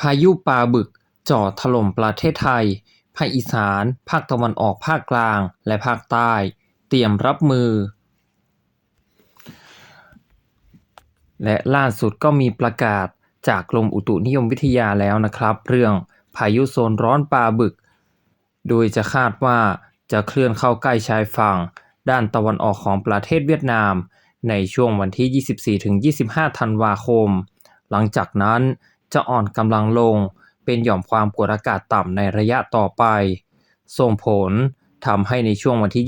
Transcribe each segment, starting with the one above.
พายุปลาบึก จ่อถล่มประเทศไทย ภาคอีสาน ภาคตะวันออกภาคกลาง และภาคใต้ เตรียมรับมือ และล่าสุดก็มีประกาศจากกรมอุตุนิยมวิทยาแล้วนะครับ เรื่องพายุโซนร้อนปลาบึก โดยจะคาดว่าจะเคลื่อนเข้าใกล้ชายฝั่ง ด้านตะวันออกของประเทศเวียดนาม ในช่วงวันที่ 24-25 ธันวาคม หลังจากนั้น จะอ่อนกำลังลง เป็นหย่อมความกดอากาศต่ำในระยะต่อไป ส่งผลทำให้ในช่วงวันที่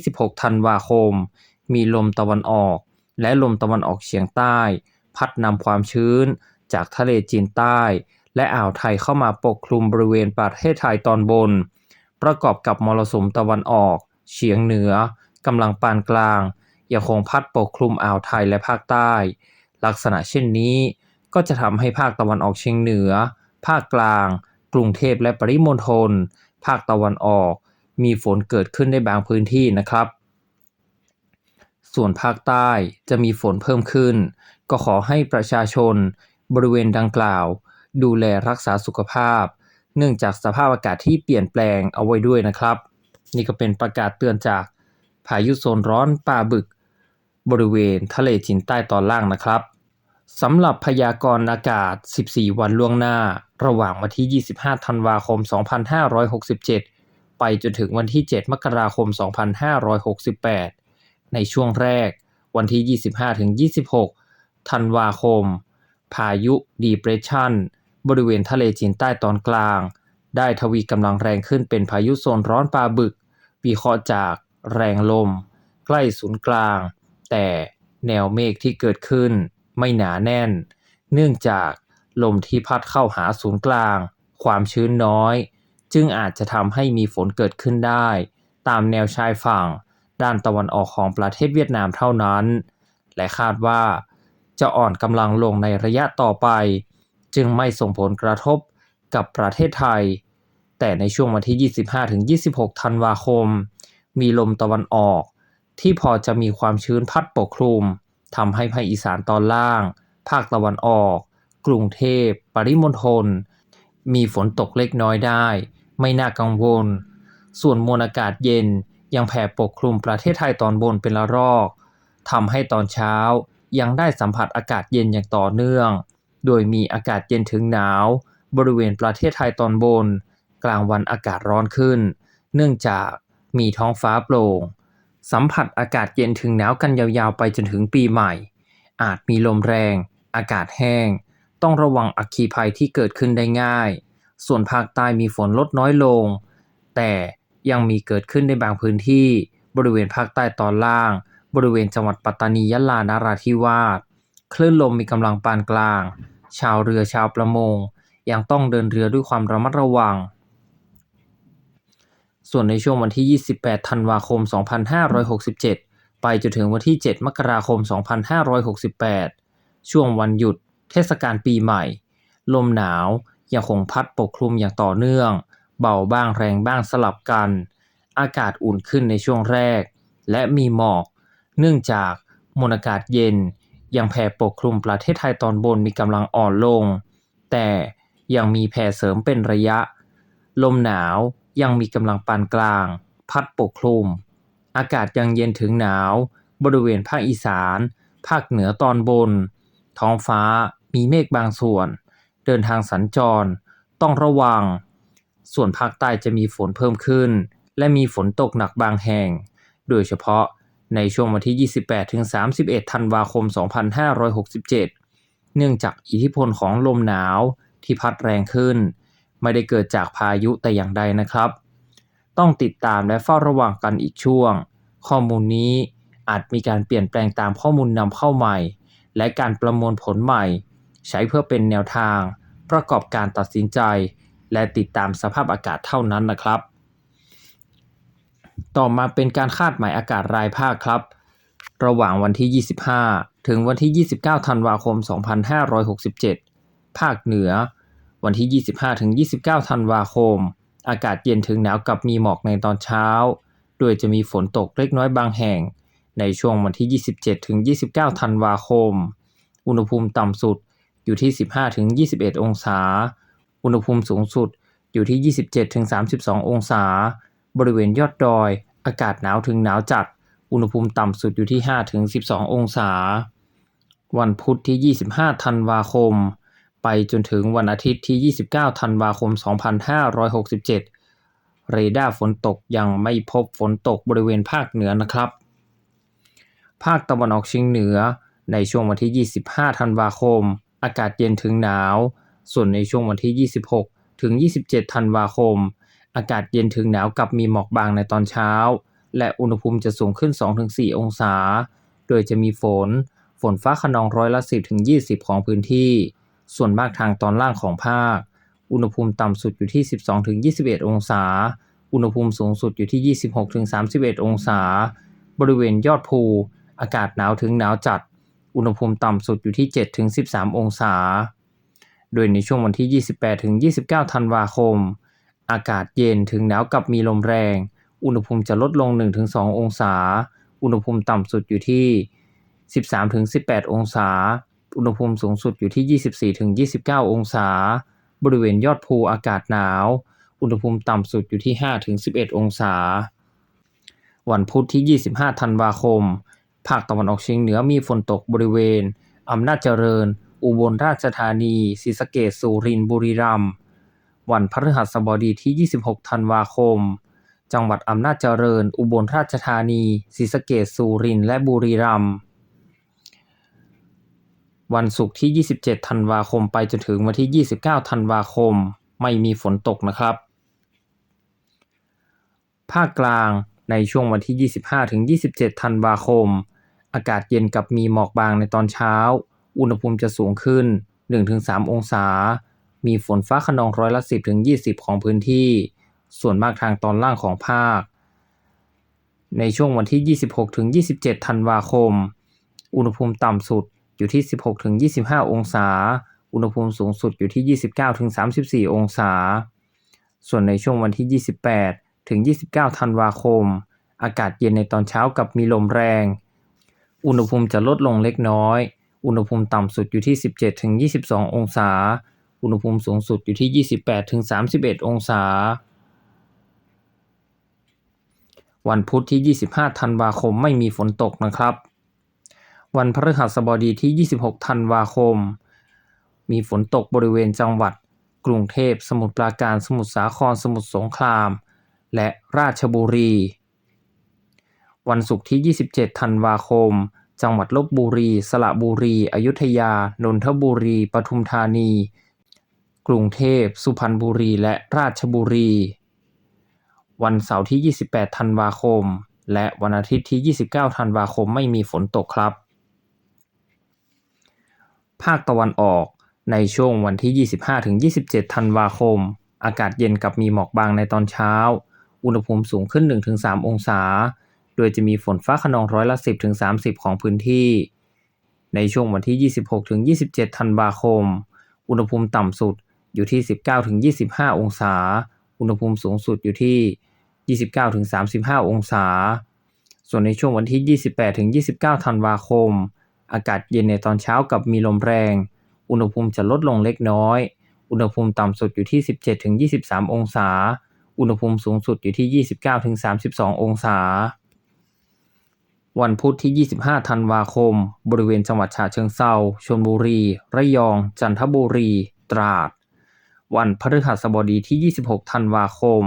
25-26 ธันวาคม มีลมตะวันออก และลมตะวันออกเฉียงใต้ พัดนำความชื้นจากทะเลจีนใต้ และอ่าวไทยเข้ามาปกคลุมบริเวณประเทศไทยตอนบน ประกอบกับมรสุมตะวันออก เฉียงเหนือกำลังปานกลางยังคงพัดปกคลุมอ่าวไทยและภาคใต้ ลักษณะเช่นนี้ ก็จะทำให้ภาคตะวันออกเฉียงเหนือ ภาคกลาง กรุงเทพและปริมณฑล ภาคตะวันออก มีฝนเกิดขึ้นในบางพื้นที่นะครับ ส่วนภาคใต้จะมีฝนเพิ่มขึ้น ก็ขอให้ประชาชน บริเวณดังกล่าว ดูแลรักษาสุขภาพ เนื่องจากสภาพอากาศที่เปลี่ยนแปลงเอาไว้ด้วยนะครับ นี่ก็เป็นประกาศเตือนจากพายุโซนร้อนปลาบึก บริเวณทะเลจีนใต้ตอนล่างนะครับ สำหรับพยากรณ์อากาศ 14 วันล่วงหน้า ระหว่างวันที่ 25 ธันวาคม 2567 ไปจนถึงวันที่ 7 มกราคม 2568 ในช่วงแรก วันที่ 25-26 ธันวาคม พายุดีเปรสชันบริเวณทะเลจีนใต้ตอนกลาง ได้ทวีกำลังแรงขึ้นเป็นพายุโซนร้อนปลาบึกวิเคราะห์จากแรงลม ใกล้ศูนย์กลาง แต่แนวเมฆที่เกิดขึ้น ไม่หนาแน่น เนื่องจากลมที่พัดเข้าหาศูนย์กลาง ความชื้นน้อย จึงอาจจะทำให้มีฝนเกิดขึ้นได้ ตามแนวชายฝั่ง ด้านตะวันออกของประเทศเวียดนามเท่านั้น และคาดว่า จะอ่อนกำลังลงในระยะต่อไป จึงไม่ส่งผลกระทบกับประเทศไทย แต่ในช่วงวันที่ 25-26 ธันวาคม มีลมตะวันออกที่พอจะมีความชื้นพัดปกคลุม ทำให้ภาคอีสานตอนล่าง ภาคตะวันออก กรุงเทพ ปริมณฑล มีฝนตกเล็กน้อยได้ ไม่น่ากังวล ส่วนมวลอากาศเย็นยังแผ่ปกคลุมประเทศไทยตอนบนเป็นละรอกทำให้ตอนเช้ายังได้สัมผัสอากาศเย็นอย่างต่อเนื่อง โดยมีอากาศเย็นถึงหนาว บริเวณประเทศไทยตอนบน กลางวันอากาศร้อนขึ้น เนื่องจากมีท้องฟ้าโปร่ง สัมผัสอากาศเย็นถึงหนาวกันยาวๆไปจนถึงปีใหม่ อาจมีลมแรง อากาศแห้ง ต้องระวังอัคคีภัยที่เกิดขึ้นได้ง่าย ส่วนภาคใต้มีฝนลดน้อยลง แต่ยังมีเกิดขึ้นในบางพื้นที่บริเวณภาคใต้ตอนล่าง บริเวณจังหวัดปัตตานียะลานาราธิวาสคลื่นลมมีกำลังปานกลาง ชาวเรือชาวประมง ยังต้องเดินเรือด้วยความระมัดระวัง ส่วนในช่วงวันที่ 28 ธันวาคม 2567 ไปจนถึงวันที่ 7 มกราคม 2568 ช่วงวันหยุด เทศกาลปีใหม่ ลมหนาวยังคงพัดปกคลุมอย่างต่อเนื่อง เบาบ้างแรงบ้างสลับกัน อากาศอุ่นขึ้นในช่วงแรก และมีหมอก เนื่องจากมวลอากาศเย็น ยังแผ่ปกคลุมประเทศไทยตอนบนมีกำลังอ่อนลง แต่ยังมีแผ่เสริมเป็นระยะ ลมหนาวยังมีกำลังปานกลาง พัดปกคลุม อากาศยังเย็นถึงหนาว บริเวณภาคอีสาน ภาคเหนือตอนบน ท้องฟ้ามีเมฆบางส่วน เดินทางสัญจร ต้องระวัง ส่วนภาคใต้จะมีฝนเพิ่มขึ้น และมีฝนตกหนักบางแห่ง โดยเฉพาะในช่วงวันที่ 28-31 ธันวาคม 2567 เนื่องจากอิทธิพลของลมหนาวที่พัดแรงขึ้น ไม่ได้เกิดจากพายุแต่อย่างใดนะครับ ต้องติดตามและเฝ้าระวังกันอีกช่วง ข้อมูลนี้อาจมีการเปลี่ยนแปลงตามข้อมูลนำเข้าใหม่ และการประมวลผลใหม่ ใช้เพื่อเป็นแนวทาง ประกอบการตัดสินใจ และติดตามสภาพอากาศเท่านั้นนะครับ ต่อมาเป็นการคาดหมายอากาศรายภาคครับ ระหว่างวันที่ 25 ถึงวันที่ 29 ธันวาคม 2567 ภาคเหนือ วันที่ 25-29 ธันวาคม อากาศเย็นถึงหนาวกับมีหมอกในตอนเช้า โดยจะมีฝนตกเล็กน้อยบางแห่ง ในช่วงวันที่ 27-29 ธันวาคม อุณหภูมิต่ำสุดอยู่ที่ 15-21 องศา อุณหภูมิสูงสุดอยู่ที่ 27-32 องศา บริเวณยอดดอย อากาศหนาวถึงหนาวจัด อุณหภูมิต่ำสุดอยู่ที่ 5-12 องศา วันพุธที่ 25 ธันวาคม ไปจนถึงวันอาทิตย์ที่ 29 ธันวาคม 2567 เรดาร์ฝนตกยังไม่พบฝนตกบริเวณภาคเหนือนะครับ ภาคตะวันออกเฉียงเหนือในช่วงวันที่ 25 ธันวาคม อากาศเย็นถึงหนาว ส่วนในช่วงวันที่ 26 ถึง 27 ธันวาคม อากาศเย็นถึงหนาวกับมีหมอกบางในตอนเช้า และอุณหภูมิจะสูงขึ้น 2-4 องศา โดยจะมีฝน ฝนฟ้าขนองร้อยละ 10-20 ของพื้นที่ ส่วนมากทางตอนล่างของภาค อุณหภูมิต่ำสุดอยู่ที่ 12-21 องศา อุณหภูมิสูงสุดอยู่ที่ 26-31 องศา บริเวณยอดภู อากาศหนาวถึงหนาวจัด อุณหภูมิต่ำสุดอยู่ที่ 7-13 องศา โดยในช่วงวันที่ 28-29 ธันวาคม อากาศเย็นถึงหนาวกับมีลมแรง อุณหภูมิจะลดลง 1-2 องศา อุณหภูมิต่ำสุดอยู่ที่ 13-18 องศา อุณหภูมิสูงสุดอยู่ที่ 24-29 องศา บริเวณยอดภูอากาศหนาว อุณหภูมิต่ำสุดอยู่ที่ 5-11 องศา วันพุธที่ 25 ธันวาคม ภาคตะวันออกเฉียงเหนือมีฝนตกบริเวณ อำนาจเจริญ อุบลราชธานีศรีสะเกษสุรินทร์บุรีรัมย์วันพฤหัสบดีที่ 26 ธันวาคม จังหวัดอำนาจเจริญ อุบลราชธานีศรีสะเกษสุรินทร์และบุรีรัมย์ วันศุกร์ที่ 27 ธันวาคมไปจนถึงวันที่ 29 ธันวาคม ไม่มีฝนตกนะครับ ภาคกลางในช่วงวันที่ 25-27 ธันวาคม อากาศเย็นกับมีหมอกบางในตอนเช้า อุณหภูมิจะสูงขึ้น 1-3 องศา มีฝนฟ้าขนองร้อยละ 10-20 ของพื้นที่ ส่วนมากทางตอนล่างของภาค ในช่วงวันที่ 26-27 ธันวาคม อุณหภูมิต่ำสุด อยู่ที่ 16-25 องศา อุณหภูมิสูงสุดอยู่ที่ 29-34 องศา ส่วนในช่วงวันที่ 28 ถึง 29 ธันวาคม อากาศเย็นในตอนเช้ากับมีลมแรง อุณหภูมิจะลดลงเล็กน้อย อุณหภูมิต่ำสุดอยู่ที่ 17ถึง22 องศา อุณหภูมิสูงสุดอยู่ที่ 28ถึง31 องศา วันพุธที่ 25 ธันวาคมไม่มีฝนตกนะครับ วันพฤหัสบดีที่ 26 ธันวาคม มีฝนตกบริเวณจังหวัด กรุงเทพ สมุทรปราการ สมุทรสาคร สมุทรสงคราม และราชบุรี วันศุกร์ที่ 27 ธันวาคม จังหวัดลบบุรี สระบุรี อยุธยา นนทบุรี ปทุมธานี กรุงเทพ สุพรรณบุรี และราชบุรี วันเสาร์ที่ 28 ธันวาคม และวันอาทิตย์ที่ 29 ธันวาคมไม่มีฝนตกครับ ภาคตะวันออก ในช่วงวันที่ 25-27 ธันวาคม อากาศเย็นกับมีหมอกบางในตอนเช้า อุณหภูมิสูงขึ้น 1-3 องศา โดยจะมีฝนฟ้าขนองร้อยละ 10-30 ของพื้นที่ ในช่วงวันที่ 26-27 ธันวาคม อุณหภูมิต่ำสุดอยู่ที่ 19-25 องศา อุณหภูมิสูงสุดอยู่ที่ 29-35 องศา ส่วนในช่วงวันที่ 28-29 ธันวาคม อากาศเย็นในตอนเช้ากับมีลมแรง อุณหภูมิจะลดลงเล็กน้อย อุณหภูมิต่ำสุดอยู่ที่ 17-23 องศา อุณหภูมิสูงสุดอยู่ที่ 29-32 องศา วันพุธที่ 25 ธันวาคม บริเวณจังหวัดฉะเชิงเทราชลบุรี ระยอง จันทบุรี ตราด วันพฤหัสบดีที่ 26 ธันวาคม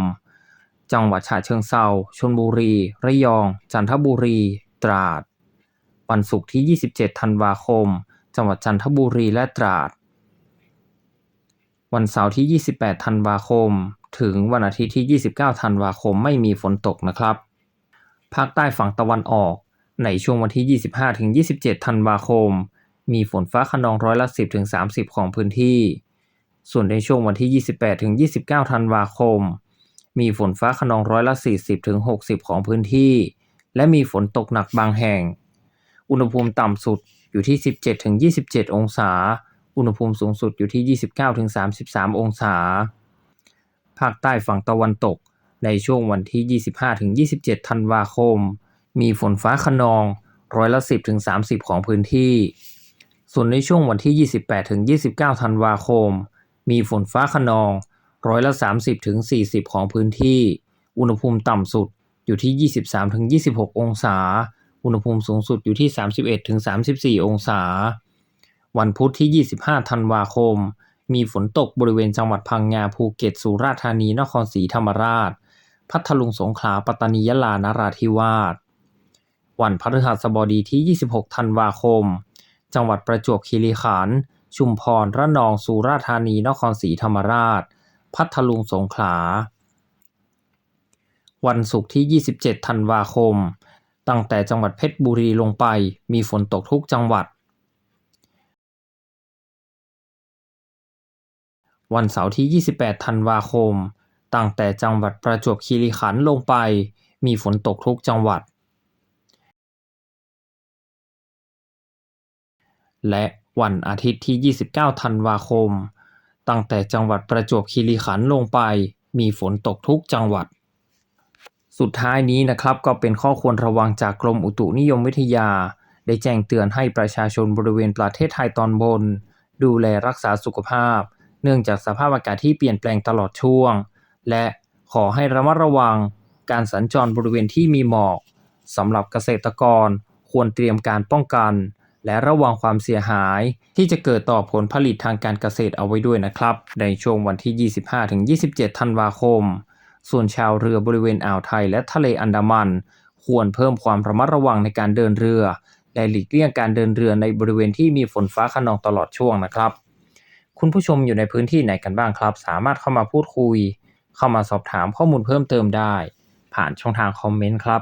จังหวัดฉะเชิงเทราชลบุรี ระยอง จันทบุรี ตราด วันศุกร์ที่ 27 ธันวาคม จังหวัดจันทบุรีและตราด วันเสาร์ที่ 28 ธันวาคม ถึงวันอาทิตย์ที่ 29 ธันวาคมไม่มีฝนตกนะครับ ภาคใต้ฝั่งตะวันออก ในช่วงวันที่ 25-27 ธันวาคม มีฝนฟ้าขนองร้อยละ 10-30 ของพื้นที่ ส่วนในช่วงวันที่ 28-29 ธันวาคม มีฝนฟ้าขนองร้อยละ 40-60 ของพื้นที่ และมีฝนตกหนักบางแห่ง อุณหภูมิต่ำสุดอยู่ที่ 17-27 องศา อุณหภูมิสูงสุดอยู่ที่ 29-33 องศา ภาคใต้ฝั่งตะวันตกในช่วงวันที่ 25-27 ธันวาคม มีฝนฟ้าขนองร้อยละ 10-30 ของพื้นที่ ส่วนในช่วงวันที่ 28-29 ธันวาคม มีฝนฟ้าขนองร้อยละ 30-40 ของพื้นที่ อุณหภูมิต่ำสุดอยู่ที่ 23-26 องศา อุณหภูมิสูงสุดอยู่ที่ 31ถึง34 องศา วันพุธที่ 25 ธันวาคม มีฝนตกบริเวณจังหวัดพังงาภูเก็ต สุราษฎร์ธานี นครศรีธรรมราช พัทลุงสงขลา ปัตตานียะลา นราธิวาส วันพฤหัสบดีที่ 26 ธันวาคม จังหวัดประจวบคีรีขันธ์ ชุมพร ระนอง สุราษฎร์ธานี นครศรีธรรมราช พัทลุงสงขลา วันศุกร์ที่ 27 ธันวาคม ตั้งแต่จังหวัดเพชรบุรีลงไปมีฝนตกทุกจังหวัด วันเสาร์ที่ 28 ธันวาคม ตั้งแต่จังหวัดประจวบคีรีขันธ์ลงไป มีฝนตกทุกจังหวัด และวันอาทิตย์ที่ 29 ธันวาคม ตั้งแต่จังหวัดประจวบคีรีขันธ์ลงไป มีฝนตกทุกจังหวัด สุดท้ายนี้นะครับก็เป็นข้อควรระวังจากกรมอุตุนิยมวิทยา ได้แจ้งเตือนให้ประชาชนบริเวณประเทศไทยตอนบน ดูแลรักษาสุขภาพ เนื่องจากสภาพอากาศที่เปลี่ยนแปลงตลอดช่วง และขอให้ระมัดระวังการสัญจรบริเวณที่มีหมอกสำหรับเกษตรกรควรเตรียมการป้องกัน และระวังความเสียหาย ที่จะเกิดต่อผลผลิตทางการเกษตรเอาไว้ด้วยนะครับ ในช่วงวันที่ 25-27 ธันวาคม ส่วนชาวเรือบริเวณอ่าวไทยและทะเลอันดามัน ควรเพิ่มความระมัดระวังในการเดินเรือ และหลีกเลี่ยงการเดินเรือในบริเวณที่มีฝนฟ้าขนองตลอดช่วงนะครับ คุณผู้ชมอยู่ในพื้นที่ไหนกันบ้างครับ สามารถเข้ามาพูดคุย เข้ามาสอบถามข้อมูลเพิ่มเติมได้ ผ่านช่องทางคอมเมนต์ครับ